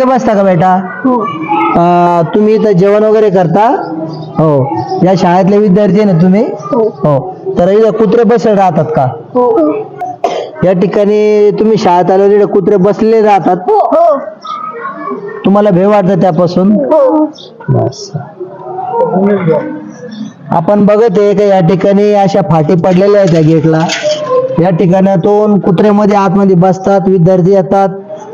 बसता का बेटा? हो. अं, तुम्ही इथं जेवण वगैरे करता? हो. या शाळेतले विद्यार्थी आहे ना तुम्ही? हो. हो. तर इथं कुत्रे बसले राहतात का? हो. या ठिकाणी तुम्ही शाळेत आल्यावर इकडे कुत्रे बसलेले राहतात? हो तुम्हाला भेव वाटतं त्यापासून? हो. बस. आपण बघत आहे का या ठिकाणी अशा फाटी पडलेल्या आहेत त्या गेटला? या ठिकाणातून कुत्र्यामध्ये आतमध्ये बसतात विद्यार्थी येतात.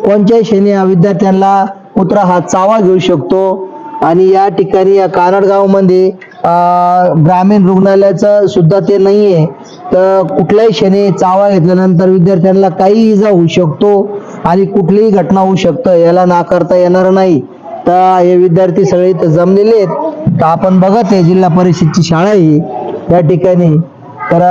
कोणत्याही क्षणी या विद्यार्थ्यांना कुत्रा हा चावा घेऊ शकतो. आणि या ठिकाणी या कानडगावमध्ये ग्रामीण रुग्णालयाचं सुद्धा ते नाही आहे तर कुठल्याही क्षणी चावा घेतल्यानंतर विद्यार्थ्यांना काही इजा होऊ शकतो आणि कुठलीही घटना होऊ शकतं याला नाकारता येणार नाही. तर हे विद्यार्थी सगळे इथं जमलेले आहेत. तर आपण बघत आहे जिल्हा परिषदची शाळा ही या ठिकाणी. तर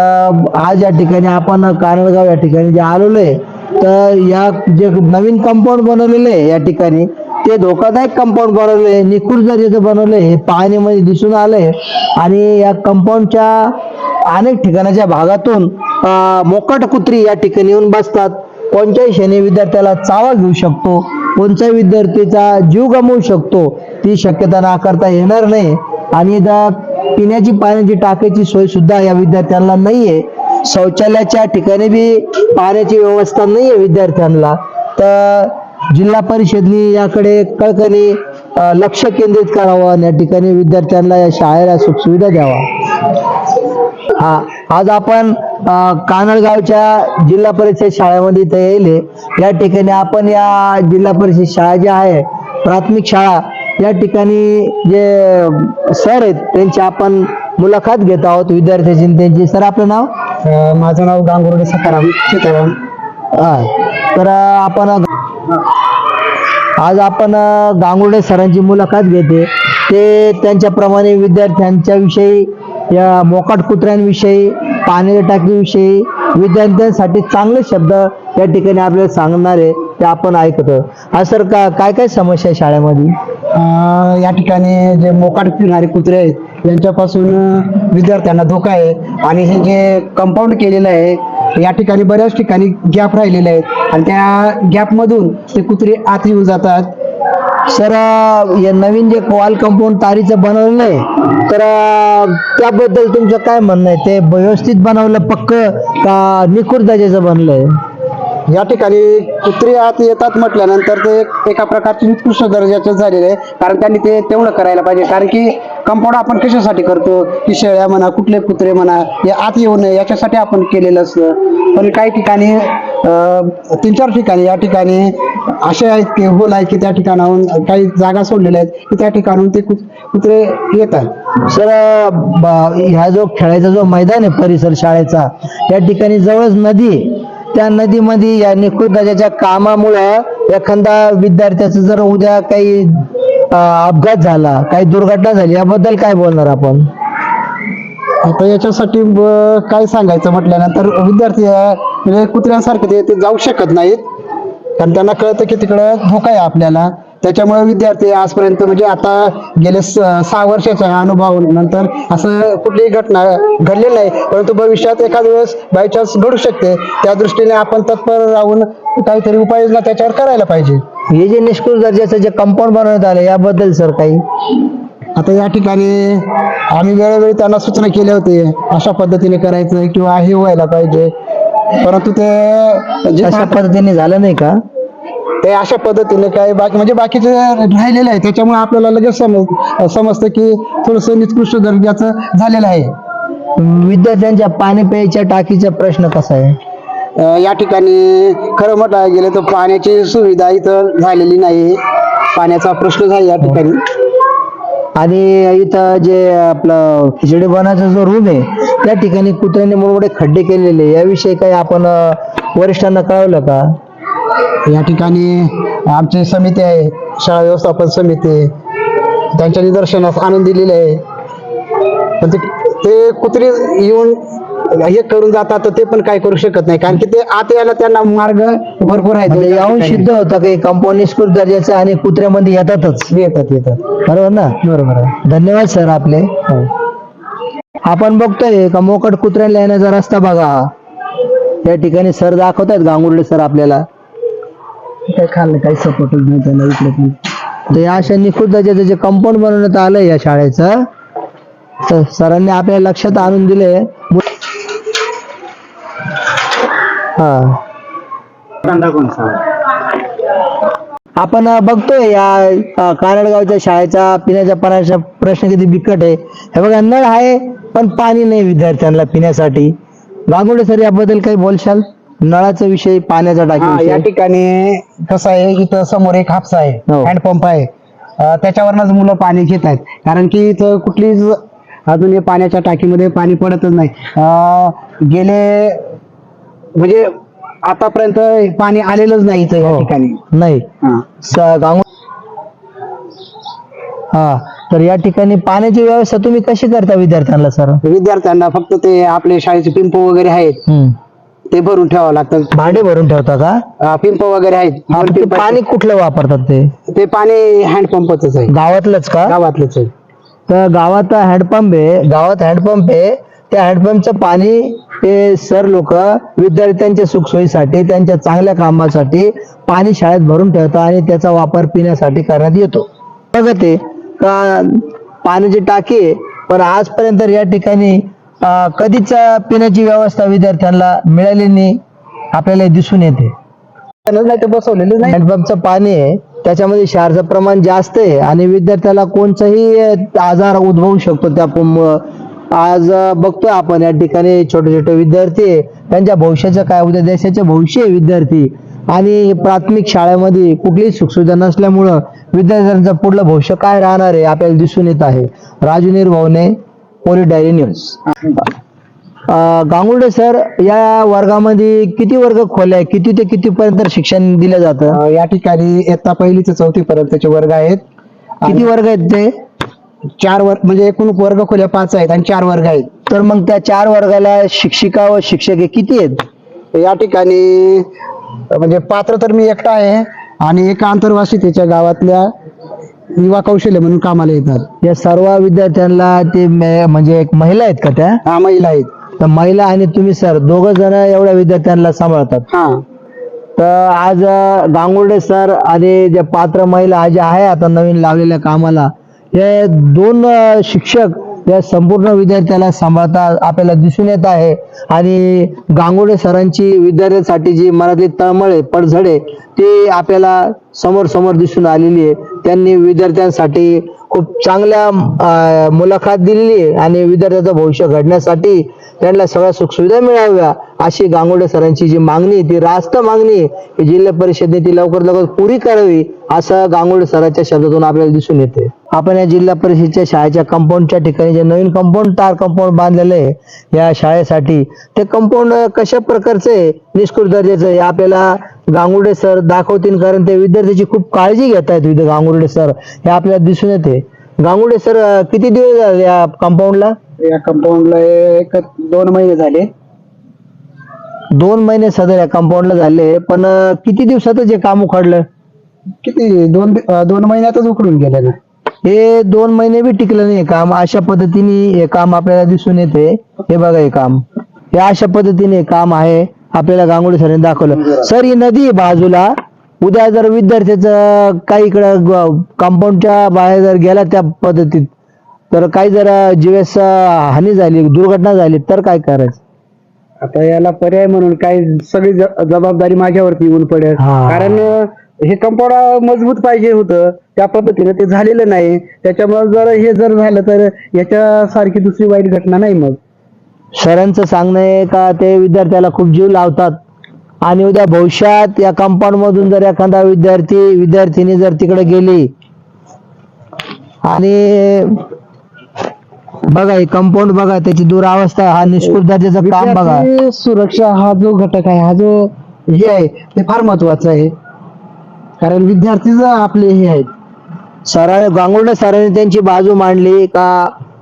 आज या ठिकाणी आपण कानडगाव या ठिकाणी जे आलेलो आहे तर या जे नवीन कंपाऊंड बनवलेलं आहे या ठिकाणी ते धोकादायक कंपाऊंड बनवले आहे. निखूर दर्जाचं बनवलंय हे पाहणीमध्ये दिसून आलंय. आणि या कंपाऊंडच्या अनेक ठिकाणाच्या भागातून मोकट मोकाट कुत्री या ठिकाणी येऊन बसतात. कोणत्याही क्षणी विद्यार्थ्याला चावा घेऊ शकतो. कोणत्या विद्यार्थीचा जीव गमवू शकतो. ती शक्यता नाकारता येणार नाही. आणि पिण्याची पाण्याची टाकीची सोय सुद्धा या विद्यार्थ्यांना नाहीये. शौचालयाच्या ठिकाणी बी पाण्याची व्यवस्था नाहीये विद्यार्थ्यांना. तर जिल्हा परिषदनी याकडे कळकणी लक्ष केंद्रित करावं आणि या ठिकाणी विद्यार्थ्यांना या शाळेला सुखसुविधा द्यावा. हा आज आपण कानळगावच्या कानडगावच्या जिल्हा परिषद शाळेमध्ये इथे येईल. या ठिकाणी आपण या जिल्हा परिषद शाळा ज्या आहे प्राथमिक शाळा या ठिकाणी जे सर आहेत त्यांची आपण मुलाखत घेत आहोत. विद्यार्थ्यांची त्यांची. सर आपलं नाव? माझं नाव गांगुर्डे सकाराम सीताराम हा तर आपण आज आपण गांगुर्डे सरांची मुलाखत घेते. ते त्यांच्याप्रमाणे विद्यार्थ्यांच्या विषयी या मोकाट कुत्र्यांविषयी पाण्याच्या टाकीविषयी विद्यार्थ्यांसाठी चांगले शब्द या ठिकाणी आपल्याला सांगणार आहे ते आपण ऐकतो. हा सर का काय काय समस्या आहे शाळेमध्ये? या ठिकाणी जे मोकाट फिरणारे कुत्रे आहेत यांच्यापासून विद्यार्थ्यांना धोका आहे. आणि हे जे कंपाऊंड केलेलं आहे या ठिकाणी बऱ्याच ठिकाणी गॅप राहिलेले आहेत. आणि त्या गॅपमधून ते कुत्रे आत येऊन जातात. सर या नवीन जे वॉल कंपाऊंड तारीचं बनवलं आहे तर त्याबद्दल तुमचं काय म्हणणं आहे? ते व्यवस्थित बनवलं पक्क का निखुर दर्जाचं बनलंय? या ठिकाणी कुत्रे आत येतात म्हटल्यानंतर ते एका प्रकारचे उत्कृष्ट दर्जाचे झालेले आहे. कारण त्यांनी ते तेवढं करायला पाहिजे. कारण की कंपाऊंड आपण कशासाठी करतो? की शेळ्या म्हणा कुठले कुत्रे म्हणा हे आत येऊ नये याच्यासाठी आपण केलेलं असतं. पण काही ठिकाणी तीन चार ठिकाणी या ठिकाणी असे आहेत की होल आहे की त्या ठिकाणाहून काही जागा सोडलेल्या आहेत की त्या ठिकाणाहून ते कुत्रे येतात. सर ह्या जो खेळायचा जो मैदान आहे परिसर शाळेचा या ठिकाणी जवळच नदी आहे. त्या नदीमध्ये या निकृत दर्जाच्या कामामुळं एखादा विद्यार्थ्याचं जर उद्या काही अपघात झाला काही दुर्घटना झाली याबद्दल काय बोलणार आपण? आता याच्यासाठी काय सांगायचं म्हटल्यानंतर विद्यार्थी म्हणजे कुत्र्यांसारखे ते ते जाऊ शकत नाहीत. कारण त्यांना कळतं की तिकडं धोका आहे आपल्याला. त्याच्यामुळे विद्यार्थी आजपर्यंत म्हणजे आता गेले सहा वर्षाच्या अनुभव नंतर असं कुठलीही घटना घडलेली नाही. परंतु भविष्यात एखाद्या वेळेस बायचान्स घडू शकते. त्या दृष्टीने आपण तत्पर राहून काहीतरी उपाययोजना त्याच्यावर करायला पाहिजे. हे जे निष्कृत दर्जाचं जे कंपाऊंड बनवण्यात आलं याबद्दल सर काही? आता या ठिकाणी आम्ही वेळोवेळी त्यांना सूचना केल्या होते. अशा पद्धतीने करायचं किंवा हे व्हायला पाहिजे. परंतु ते अशा पद्धतीने झालं नाही का? ते अशा पद्धतीने काय बाकी म्हणजे बाकीचे राहिलेले आहे त्याच्यामुळे आपल्याला लगेच समज समजतं की थोडस निकृष्ट दर्जाचं झालेलं आहे. विद्यार्थ्यांच्या पाणी प्यायच्या टाकीचा प्रश्न कसा आहे? या ठिकाणी खरं म्हटलं गेलं तर पाण्याची सुविधा इथं झालेली नाही. पाण्याचा प्रश्न झाला या ठिकाणी. आणि इथं जे आपलं खिचडी बनाचा जो रूम आहे त्या ठिकाणी कुत्र्याने मोठे खड्डे केलेले. याविषयी काही आपण वरिष्ठांना कळवलं का? या ठिकाणी आमची समिती आहे शाळा व्यवस्थापन समिती त्यांच्या निदर्शनास आणून दिलेले आहे. पण ते कुत्रे येऊन हे करून जातात तर ते पण काय करू शकत नाही. कारण की ते आत यायला त्यांना मार्ग भरपूर आहेत म्हणजे याहून सिद्ध होतं की कंपाऊंड निष्कृत दर्जाचं आणि कुत्र्यामध्ये येतातच. येतात येतात. बरोबर ना? बरोबर आहे. धन्यवाद सर आपले. आपण बघतोय का मोकट कुत्र्याला येण्याचा रस्ता बघा. या ठिकाणी सर दाखवतायत गांगुर्डे सर आपल्याला. काही खाल्लं काही सपोर्टच नाही त्यांना इकडे पण. तर या अशा निखुत दर्जाचं जे कंपाऊंड बनवण्यात आलं या शाळेचं तर सरांनी आपल्या लक्षात आणून दिले हा. आपण बघतोय या कानडगावच्या शाळेचा पिण्याच्या पाण्याचा प्रश्न किती बिकट आहे. हे बघा नळ आहे पण पाणी नाही विद्यार्थ्यांना पिण्यासाठी. गांगुडे सर याबद्दल काही बोलशाल? नळाचा विषय पाण्याचा हा, या टाकी ठिकाणी कसं आहे इथं समोर एक हापसा आहे हो. हँडपंप आहे. अं, त्याच्यावरनच मुलं पाणी घेत आहेत. कारण की इथं कुठलीच अजून हे पाण्याच्या टाकीमध्ये पाणी पडतच नाही. अं, गेले म्हणजे आतापर्यंत पाणी आलेलंच नाही इथं या हो. ठिकाणी. नाही. हा. स- गांगु हा. तर या ठिकाणी पाण्याची व्यवस्था तुम्ही कशी करता विद्यार्थ्यांना सर? विद्यार्थ्यांना फक्त ते आपले शाळेचे पिंप वगैरे आहेत. ते भरून ठेवावं लागतं. भांडे भरून ठेवता का? अं, पिंप वगैरे आहेत. हा, दोन ते पिंप पाणी कुठलं वापरतात ते? आहेत. ते पाणी हँडपंपच आहे. गावातलंच का? गावातलंच आहे. तर गावात हँडपंप आहे. गावात हँडपंप आहे. त्या हँडपंपचं पाणी ते सर लोक विद्यार्थ्यांच्या सुखसोयीसाठी त्यांच्या चांगल्या कामासाठी पाणी शाळेत भरून ठेवतात आणि त्याचा वापर पिण्यासाठी करण्यात येतो. बघा ते का पाण्याची टाकी आहे पण आजपर्यंत या ठिकाणी कधीच पिण्याची व्यवस्था विद्यार्थ्यांना मिळाली नाही आपल्याला दिसून येते. बसवलेलं नाही. हँडपंपचं पाणी आहे त्याच्यामध्ये क्षारचं प्रमाण जास्त आहे आणि विद्यार्थ्याला कोणताही आजार उद्भवू शकतो त्या पंपमुळं आज बघतोय आपण या ठिकाणी छोटे छोटे विद्यार्थी. त्यांच्या भविष्याचं काय उद्या देशाचे भविष्य विद्यार्थी. आणि प्राथमिक शाळेमध्ये कुठलीही सुखसुविधा नसल्यामुळं विद्यार्थ्यांचं पुढलं भविष्य काय राहणार आहे आपल्याला दिसून येत आहे. Raju निर्भवने police diary news Gangurde sir या वर्गामध्ये किती वर्ग खोल्या किती ते किती पर्यंत शिक्षण दिलं जातं? या ठिकाणी इयत्ता पहिली ते चौथी पर्यंतचे वर्ग आहेत. किती वर्ग आहेत ते? चार वर्ग म्हणजे एकूण वर्ग खोल्या पाच आहेत आणि चार वर्ग आहेत. तर मग त्या चार वर्गाला शिक्षिका व शिक्षक हे किती आहेत? या ठिकाणी म्हणजे पात्र तर मी एकटा आहे आणि एका आंतरवासितेच्या गावातल्या युवा कौशल्य म्हणून कामाला येतात. या सर्व विद्यार्थ्यांना ते मे- म्हणजे एक महिला आहेत का त्या? हा महिला आहेत. तर महिला आणि तुम्ही सर दोघ जण एवढ्या विद्यार्थ्यांना सांभाळतात. हा. तर आज अं, गांगुर्डे सर आणि जे पात्र महिला आज आहे आता नवीन लावलेल्या कामाला हे दोन अं, शिक्षक या संपूर्ण विद्यार्थ्याला सांभाळता आपल्याला दिसून येत आहे. आणि गांगुर्डे सरांची विद्यार्थ्यांसाठी जी मनातली तळमळ आहे पडझड आहे ती आपल्याला समोर समोर दिसून आलेली आहे. त्यांनी विद्यार्थ्यांसाठी खूप चांगल्या मुलाखत दिलेली आहे. आणि विद्यार्थ्याचं भविष्य घडण्यासाठी त्यांना सगळ्या सुखसुविधा मिळाव्या. अशी गांगुडे सरांची जी मागणी ती रास्त मागणी आहे, जिल्हा परिषदेने ती लवकर लवकर पुरी करावी असं गांगुर्डे सरांच्या शब्दातून आपल्याला दिसून येते. आपण या जिल्हा परिषदेच्या शाळेच्या कंपाऊंडच्या ठिकाणी जे नवीन कंपाऊंड तार कंपाऊंड बांधलेलं आहे या शाळेसाठी ते कंपाऊंड कशा प्रकारचे निष्कृत दर्जाचं आहे हे आपल्याला गांगुर्डे सर दाखवतील कारण ते विद्यार्थ्याची खूप काळजी घेत आहेत विद्या गांगुर्डे सर हे आपल्याला दिसून येते. गांगुर्डे सर किती दिवस झाले या कंपाऊंडला या कंपाऊंडला एक दोन महिने झाले. दोन महिने सदर या कंपाऊंडला झाले पण किती दिवसातच हे काम उखडलं? किती? दोन अं, दोन महिन्यातच उकडून गेले ना हे दोन महिने बी टिकलं नाही हे काम. अशा पद्धतीने हे काम आपल्याला दिसून येते. हे बघा हे काम. हे अशा पद्धतीने हे काम आहे. आपल्याला गांगुडी सरांनी दाखवलं. सर ही नदी आहे बाजूला. उद्या जर विद्यार्थ्याचं काही इकडं कंपाऊंडच्या बाहेर जर गेला त्या पद्धतीत तर काही जर जीवेस हानी झाली दुर्घटना झाली तर काय करायचं? आता याला पर्याय म्हणून काय सगळी ज- जबाबदारी माझ्यावरती येऊन पडेल. हा. कारण अं, हे कंपाऊंड मजबूत पाहिजे होतं. त्या पद्धतीने ते झालेलं नाही. त्याच्यामुळे जर हे जर झालं तर याच्यासारखी दुसरी वाईट घटना नाही मग. सरांचं सांगणं आहे का ते विद्यार्थ्याला खूप जीव लावतात. आणि उद्या भविष्यात या कंपाऊंड मधून जर एखादा विद्यार्थी विद्यार्थिनी जर तिकडे गेली आणि बघा हे कंपाऊंड बघा त्याची दुरावस्था हा निष्कृत दर्जाचं काम बघा. विद्यार्थी सुरक्षा हा जो घटक आहे हा जो हे आहे ते फार महत्वाचं आहे. कारण विद्यार्थीच आपले हे आहेत सरांनी गांगुर्डे सरांनी त्यांची बाजू मांडली का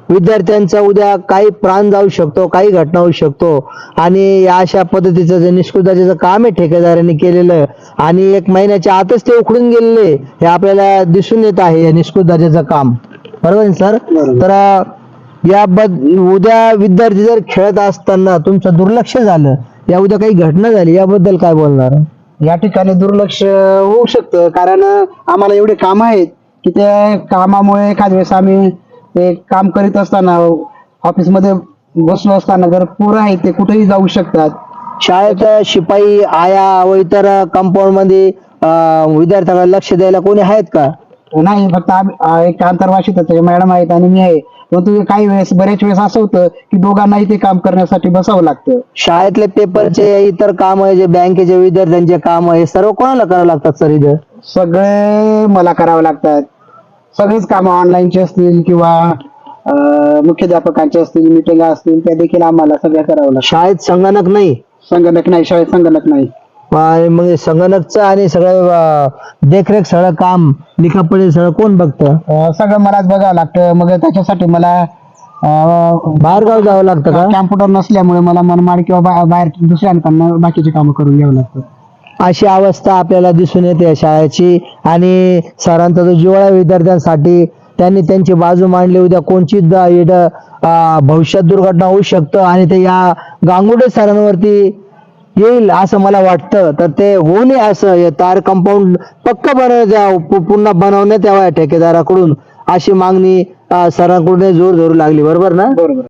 विद्यार्थ्यांचा उद्या काही प्राण जाऊ शकतो काही घटना होऊ शकतो. आणि या अशा पद्धतीचं जे निष्कृताचं काम आहे ठेकेदारांनी केलेलं आणि एक महिन्याच्या आतच ते उखडून गेलेले हे आपल्याला दिसून येत आहे या निष्कृत दर्जाचं काम. बरोबर आहे सर. तर अं, या बद उद्या विद्यार्थी जर खेळत असताना तुमचं दुर्लक्ष झालं या उद्या काही घटना झाली याबद्दल काय बोलणार? या ठिकाणी दुर्लक्ष होऊ शकतं कारण आम्हाला एवढे काम आहेत की त्या कामामुळे एखाद वेळेस आम्ही ते काम करीत असताना ऑफिसमध्ये बसलो असताना जर पोरं आहेत ते कुठेही जाऊ शकतात. शाळेत शिपाई आया व इतर कंपाऊंडमध्ये अं, विद्यार्थ्यांना लक्ष द्यायला कोणी आहेत का? नाही फक्त आम्ही अं, एक आंतरवासित मॅडम आहेत आणि मी आहे. परंतु काही वेळेस बरेच वेळेस असं होतं की दोघांनाही ते काम करण्यासाठी बसावं लागतं. शाळेतले पेपरचे इतर काम जे बँकेचे विद्यार्थ्यांचे काम हे सर्व कोणाला करावं लागतात सर इथं? सगळे मला करावं लागतात. सगळीच कामं ऑनलाईनची असतील किंवा अं, मुख्याध्यापकांचे असतील मिटिंग असतील त्या देखील आम्हाला सगळ्या करावं लागतात शाळेत संगणक नाही? संगणक नाही शाळेत संगणक नाही. आणि मग हे संगणकचं आणि सगळं अं, देखरेख सगळं काम लिखापडे सगळं कोण बघतं? अं, सगळं मलाच बघावं लागतं. मग त्याच्यासाठी मला बाहेर गाव जावं लागतं का? कॅम्प्युटर नसल्यामुळे मला मनमाड किंवा बा- बाहेर दुसऱ्यांकडनं बाकीची कामं करून घ्यावं लागतं. अशी अवस्था आपल्याला दिसून येते या शाळेची. आणि सरांचा जो जिव्हाळा विद्यार्थ्यांसाठी त्यांनी त्यांची बाजू मांडली. उद्या कोणची द- इथं, अं, भविष्यात दुर्घटना होऊ शकतं आणि ते या गांगुडे सरांवरती येईल असं मला वाटतं. तर ते होऊ नये असं तार कंपाऊंड पक्क बनवण्यात पुन्हा बनवण्यात यावा ठेकेदाराकडून. अशी मागणी सरांकडून जोर धरू लागली. बरोबर ना? बरोबर.